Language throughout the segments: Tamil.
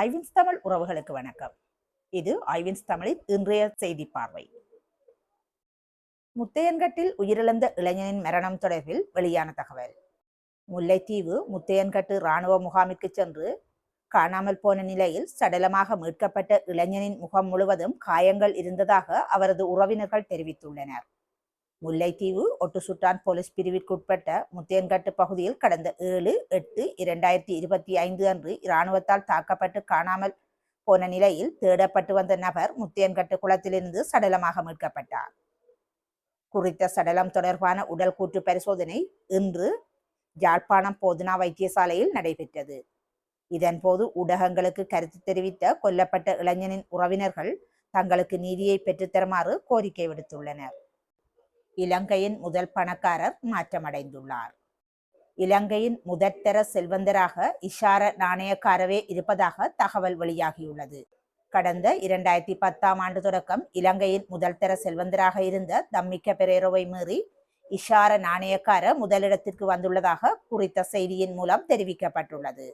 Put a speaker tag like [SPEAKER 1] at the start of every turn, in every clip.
[SPEAKER 1] ஐவின்ஸ் தமிழ் உறவுகளுக்கு வணக்கம். இது ஐவின்ஸ் தமிழின் இன்றைய செய்தி பார்வை. முத்தையன்கட்டில் உயிரிழந்த இளைஞனின் மரணம் தொடர்பில் வெளியான தகவல். முல்லைத்தீவு முத்தையன்கட்டு இராணுவ முகாமிற்கு சென்று காணாமல் போன நிலையில் சடலமாக மீட்கப்பட்ட இளைஞனின் முகம் முழுவதும் காயங்கள் இருந்ததாக அவரது உறவினர்கள் தெரிவித்துள்ளனர். முல்லைத்தீவு ஒட்டுசுட்டான் போலீஸ் பிரிவிற்குட்பட்ட முத்தியன்கட்டு பகுதியில் கடந்த ஏழு எட்டு இரண்டாயிரத்தி இருபத்தி ஐந்து அன்று இராணுவத்தால் தாக்கப்பட்டு காணாமல் போன நிலையில் தேடப்பட்டு வந்த நபர் முத்தியன்கட்டு குளத்திலிருந்து சடலமாக மீட்கப்பட்டார். குறித்த சடலம் தொடர்பான உடல் கூற்று பரிசோதனை இன்று யாழ்ப்பாணம் போதுனா வைத்தியசாலையில் நடைபெற்றது. இதன்போது ஊடகங்களுக்கு கருத்து தெரிவித்த கொல்லப்பட்ட இளைஞனின் உறவினர்கள் தங்களுக்கு நீதியை பெற்றுத்தருமாறு கோரிக்கை விடுத்துள்ளனர். இலங்கையின் முதல் பணக்காரர் மாற்றமடைந்துள்ளார். இலங்கையின் முதற்தர செல்வந்தராக இஷார நாணயக்காரவே இருப்பதாக தகவல் வெளியாகியுள்ளது. கடந்த இரண்டாயிரத்தி பத்தாம் ஆண்டு தொடக்கம் இலங்கையின் முதல் தர செல்வந்தராக இருந்த தம்மிக்க பெரேரோவை மீறி இஷார நாணயக்கார முதலிடத்திற்கு வந்துள்ளதாக குறித்த செய்தியின் மூலம் தெரிவிக்கப்பட்டுள்ளது.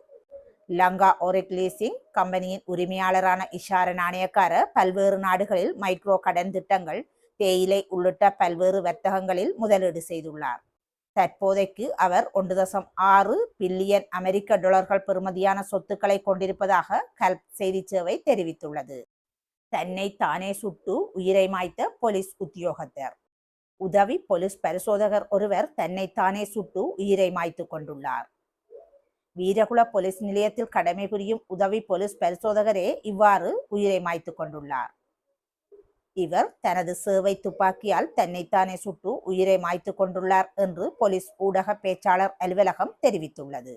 [SPEAKER 1] லங்கா ஓரிக்லீசிங் கம்பெனியின் உரிமையாளரான இஷார நாணயக்கார பல்வேறு நாடுகளில் மைக்ரோ கடன் திட்டங்கள் தேயிலை உள்ளிட்ட பல்வேறு வர்த்தகங்களில் முதலீடு செய்துள்ளார். தற்போதைக்கு அவர் ஒன்று தசம் ஆறு பில்லியன் அமெரிக்க டாலர்கள் பெறுமதியான சொத்துக்களை கொண்டிருப்பதாக கல்ப் செய்தி சேவை தெரிவித்துள்ளது. தன்னை தானே சுட்டு உயிரை மாய்த்த போலீஸ் உத்தியோகத்தர். உதவி போலீஸ் பரிசோதகர் ஒருவர் தன்னை தானே சுட்டு உயிரை மாய்த்து கொண்டுள்ளார். வீரகுல போலீஸ் நிலையத்தில் கடமை புரியும் உதவி போலீஸ் பரிசோதகரே இவ்வாறு உயிரை மாய்த்து கொண்டுள்ளார். இவர் தனது சேவை துப்பாக்கியால் தன்னைத்தானே சுட்டு உயிரை மாய்த்து கொண்டுள்ளார் என்று போலீஸ் ஊடக பேச்சாளர் அலுவலகம் தெரிவித்துள்ளது.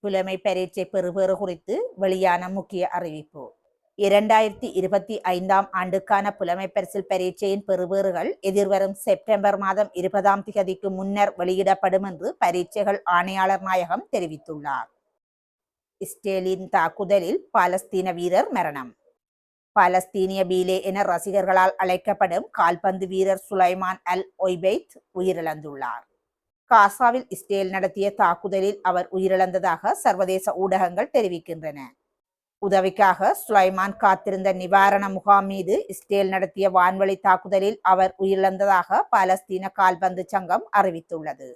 [SPEAKER 1] புலமை பரீட்சை பெறுபேறு குறித்து வெளியான முக்கிய அறிவிப்பு. இரண்டாயிரத்தி இருபத்தி ஐந்தாம் ஆண்டுக்கான புலமை பரிசில் பரீட்சையின் பெறுபேறுகள் எதிர்வரும் செப்டம்பர் மாதம் இருபதாம் திகதிக்கு முன்னர் வெளியிடப்படும் என்று பரீட்சைகள் ஆணையாளர் நாயகம் தெரிவித்துள்ளார். இஸ்ரேலின் தாக்குதலில் பாலஸ்தீன வீரர் மரணம். பாலஸ்தீனிய பீலே என ரசிகர்களால் அழைக்கப்படும் கால்பந்து வீரர் சுலைமான் அல் ஒய்பெய்த் உயிரிழந்துள்ளார். காசாவில் இஸ்ரேல் நடத்திய தாக்குதலில் அவர் உயிரிழந்ததாக சர்வதேச ஊடகங்கள் தெரிவிக்கின்றன. உதவிக்காக சுலைமான் காத்திருந்த நிவாரண முகாம் மீது இஸ்ரேல் நடத்திய வான்வழி தாக்குதலில் அவர் உயிரிழந்ததாக பாலஸ்தீன கால்பந்து சங்கம் அறிவித்துள்ளது.